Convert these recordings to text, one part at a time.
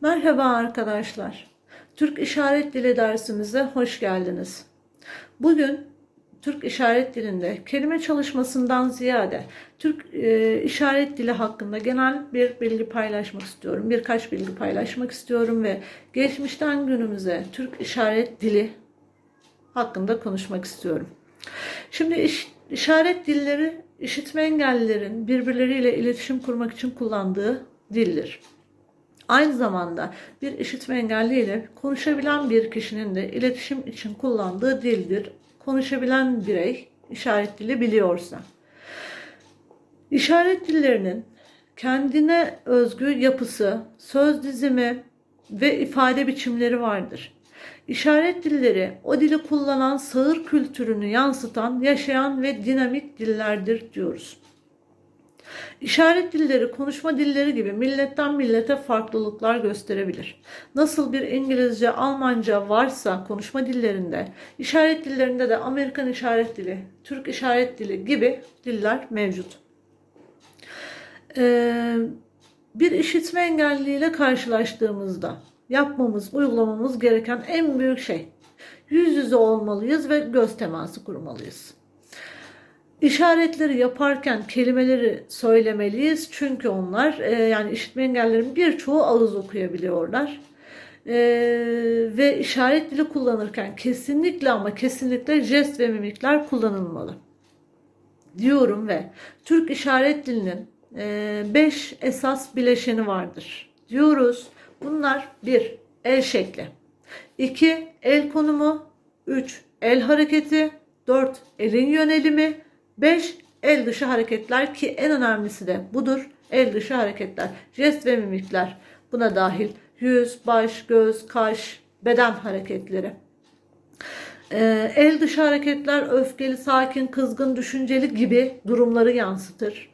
Merhaba arkadaşlar. Türk İşaret Dili dersimize hoş geldiniz. Bugün Türk İşaret Dili'nde kelime çalışmasından ziyade Türk e, İşaret Dili hakkında genel bir bilgi paylaşmak istiyorum. Birkaç bilgi paylaşmak istiyorum ve geçmişten günümüze Türk İşaret Dili hakkında konuşmak istiyorum. Şimdi iş, işaret dilleri işitme engellilerin birbirleriyle iletişim kurmak için kullandığı dildir. Aynı zamanda bir işitme engelli ile konuşabilen bir kişinin de iletişim için kullandığı dildir. Konuşabilen birey işaret dili biliyorsa. İşaret dillerinin kendine özgü yapısı, söz dizimi ve ifade biçimleri vardır. İşaret dilleri o dili kullanan sağır kültürünü yansıtan, yaşayan ve dinamik dillerdir diyoruz. İşaret dilleri konuşma dilleri gibi milletten millete farklılıklar gösterebilir. Nasıl bir İngilizce, Almanca varsa konuşma dillerinde, işaret dillerinde de Amerikan işaret dili, Türk işaret dili gibi diller mevcut. Ee, bir işitme engelliyle karşılaştığımızda yapmamız, uygulamamız gereken en büyük şey yüz yüze olmalıyız ve göz teması kurmalıyız. İşaretleri yaparken kelimeleri söylemeliyiz çünkü onlar e, yani işitme engellerin birçoğu ağız okuyabiliyorlar. E, ve işaret dili kullanırken kesinlikle ama kesinlikle jest ve mimikler kullanılmalı diyorum ve Türk işaret dilinin 5 e, esas bileşeni vardır diyoruz. Bunlar 1. El şekli 2. El konumu 3. El hareketi 4. Elin yönelimi 5. El dışı hareketler ki en önemlisi de budur. El dışı hareketler. Jest ve mimikler buna dahil. Yüz, baş, göz, kaş, beden hareketleri. Ee, el dışı hareketler öfkeli, sakin, kızgın, düşünceli gibi durumları yansıtır.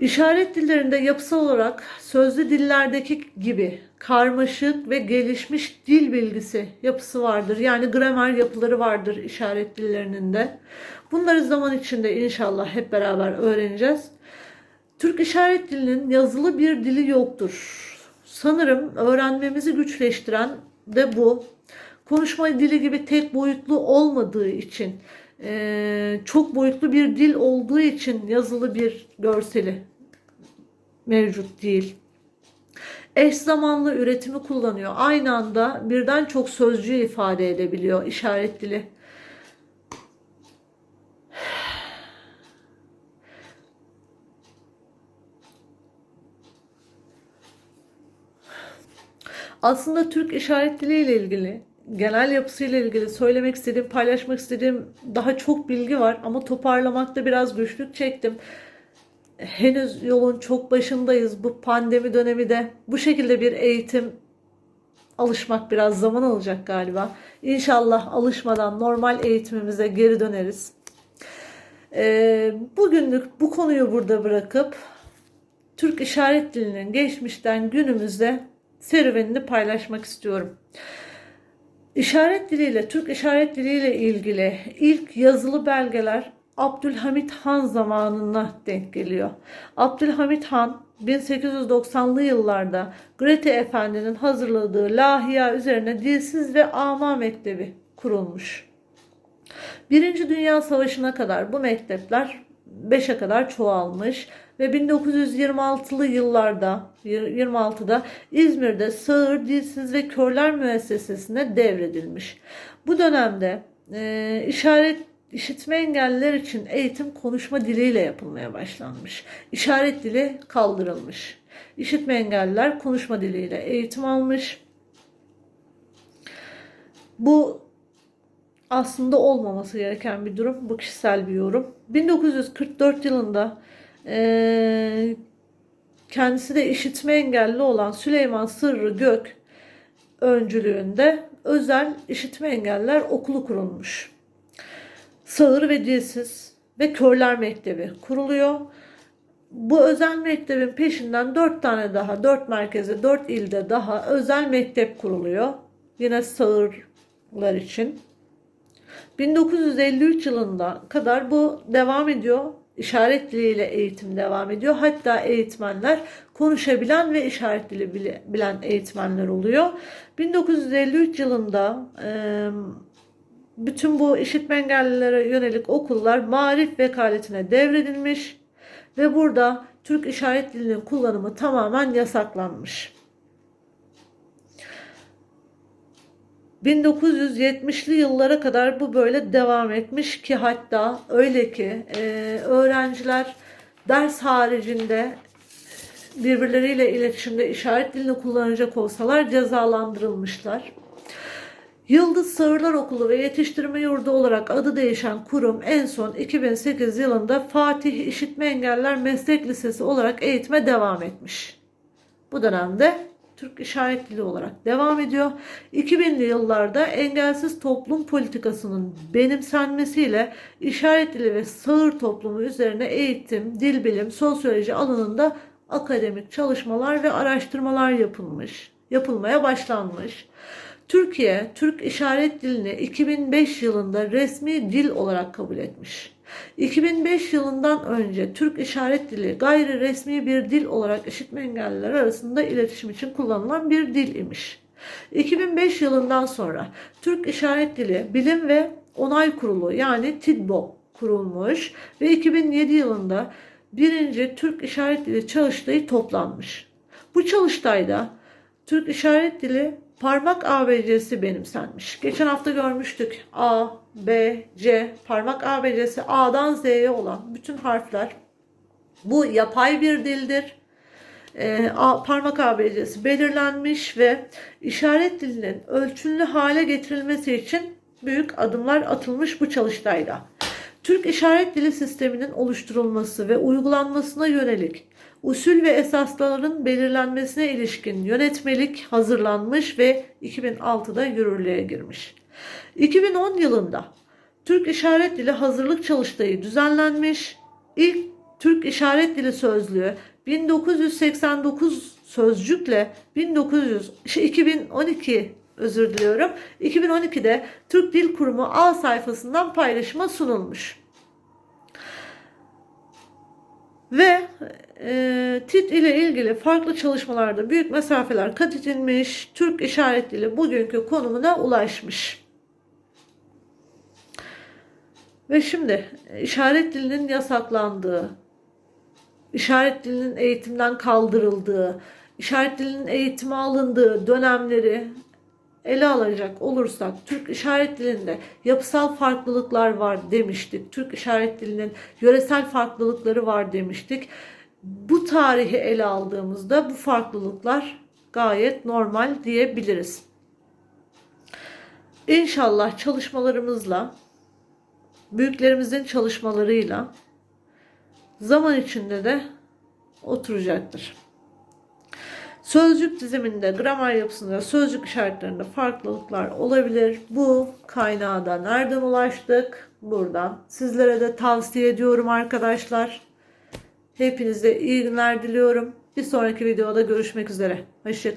İşaret dillerinde yapısal olarak sözlü dillerdeki gibi karmaşık ve gelişmiş dil bilgisi yapısı vardır. Yani gramer yapıları vardır işaret dillerinin de. Bunları zaman içinde inşallah hep beraber öğreneceğiz. Türk işaret dilinin yazılı bir dili yoktur. Sanırım öğrenmemizi güçleştiren de bu. Konuşma dili gibi tek boyutlu olmadığı için, çok boyutlu bir dil olduğu için yazılı bir görseli mevcut değil. Eş zamanlı üretimi kullanıyor. Aynı anda birden çok sözcüğü ifade edebiliyor işaret dili. Aslında Türk işaret dili ile ilgili genel yapısıyla ilgili söylemek istediğim, paylaşmak istediğim daha çok bilgi var ama toparlamakta biraz güçlük çektim henüz yolun çok başındayız. Bu pandemi dönemi de bu şekilde bir eğitim alışmak biraz zaman alacak galiba. İnşallah alışmadan normal eğitimimize geri döneriz. Ee, bugünlük bu konuyu burada bırakıp Türk işaret dilinin geçmişten günümüzde serüvenini paylaşmak istiyorum. İşaret diliyle, Türk işaret diliyle ilgili ilk yazılı belgeler Abdülhamit Han zamanına denk geliyor. Abdülhamit Han 1890'lı yıllarda Grete Efendi'nin hazırladığı lahiya üzerine dilsiz ve ama mektebi kurulmuş. Birinci Dünya Savaşı'na kadar bu mektepler 5'e kadar çoğalmış ve 1926'lı yıllarda 26'da İzmir'de Sağır Dilsiz ve Körler Müessesesi'ne devredilmiş. Bu dönemde e, işaret İşitme engelliler için eğitim konuşma diliyle yapılmaya başlanmış. İşaret dili kaldırılmış. İşitme engelliler konuşma diliyle eğitim almış. Bu aslında olmaması gereken bir durum. Bu kişisel bir yorum. 1944 yılında e, kendisi de işitme engelli olan Süleyman Sırrı Gök öncülüğünde özel işitme engelliler okulu kurulmuş sağır ve dilsiz ve körler mektebi kuruluyor. Bu özel mektebin peşinden dört tane daha, dört merkeze, dört ilde daha özel mektep kuruluyor. Yine sağırlar için. 1953 yılında kadar bu devam ediyor işaret diliyle eğitim devam ediyor. Hatta eğitmenler konuşabilen ve işaret dili bile- bilen eğitmenler oluyor. 1953 yılında e, bütün bu işitme engellilere yönelik okullar marif vekaletine devredilmiş ve burada Türk işaret dilinin kullanımı tamamen yasaklanmış. 1970'li yıllara kadar bu böyle devam etmiş ki hatta öyle ki e, öğrenciler ders haricinde birbirleriyle iletişimde işaret dilini kullanacak olsalar cezalandırılmışlar. Yıldız Sağırlar Okulu ve Yetiştirme Yurdu olarak adı değişen kurum en son 2008 yılında Fatih İşitme Engeller Meslek Lisesi olarak eğitime devam etmiş. Bu dönemde Türk İşaret Dili olarak devam ediyor. 2000'li yıllarda engelsiz toplum politikasının benimsenmesiyle işaret dili ve sağır toplumu üzerine eğitim, dil bilim, sosyoloji alanında akademik çalışmalar ve araştırmalar yapılmış, yapılmaya başlanmış. Türkiye, Türk İşaret Dilini 2005 yılında resmi dil olarak kabul etmiş. 2005 yılından önce Türk İşaret Dili gayri resmi bir dil olarak işitme engelliler arasında iletişim için kullanılan bir dil imiş. 2005 yılından sonra Türk İşaret Dili Bilim ve Onay Kurulu yani TİDBO kurulmuş ve 2007 yılında birinci Türk İşaret Dili çalıştayı toplanmış. Bu çalıştayda Türk İşaret Dili parmak ABC'si benimsenmiş. Geçen hafta görmüştük. A, B, C, parmak ABC'si A'dan Z'ye olan bütün harfler. Bu yapay bir dildir. Ee, A- parmak ABC'si belirlenmiş ve işaret dilinin ölçülü hale getirilmesi için büyük adımlar atılmış bu çalıştayda. Türk İşaret Dili Sistemi'nin oluşturulması ve uygulanmasına yönelik usul ve esasların belirlenmesine ilişkin yönetmelik hazırlanmış ve 2006'da yürürlüğe girmiş. 2010 yılında Türk İşaret Dili hazırlık çalıştayı düzenlenmiş. İlk Türk İşaret Dili Sözlüğü 1989 sözcükle 1900 şey, 2012 özür diliyorum. 2012'de Türk Dil Kurumu A sayfasından paylaşıma sunulmuş. Ve e, TİT ile ilgili farklı çalışmalarda büyük mesafeler kat edilmiş. Türk işaret dili bugünkü konumuna ulaşmış. Ve şimdi işaret dilinin yasaklandığı, işaret dilinin eğitimden kaldırıldığı, işaret dilinin eğitime alındığı dönemleri ele alacak olursak Türk işaret dilinde yapısal farklılıklar var demiştik. Türk işaret dilinin yöresel farklılıkları var demiştik. Bu tarihi ele aldığımızda bu farklılıklar gayet normal diyebiliriz. İnşallah çalışmalarımızla, büyüklerimizin çalışmalarıyla zaman içinde de oturacaktır. Sözcük diziminde, gramer yapısında, sözcük işaretlerinde farklılıklar olabilir. Bu kaynağa da nereden ulaştık? Buradan. Sizlere de tavsiye ediyorum arkadaşlar. Hepinize iyi günler diliyorum. Bir sonraki videoda görüşmek üzere. Hoşçakalın.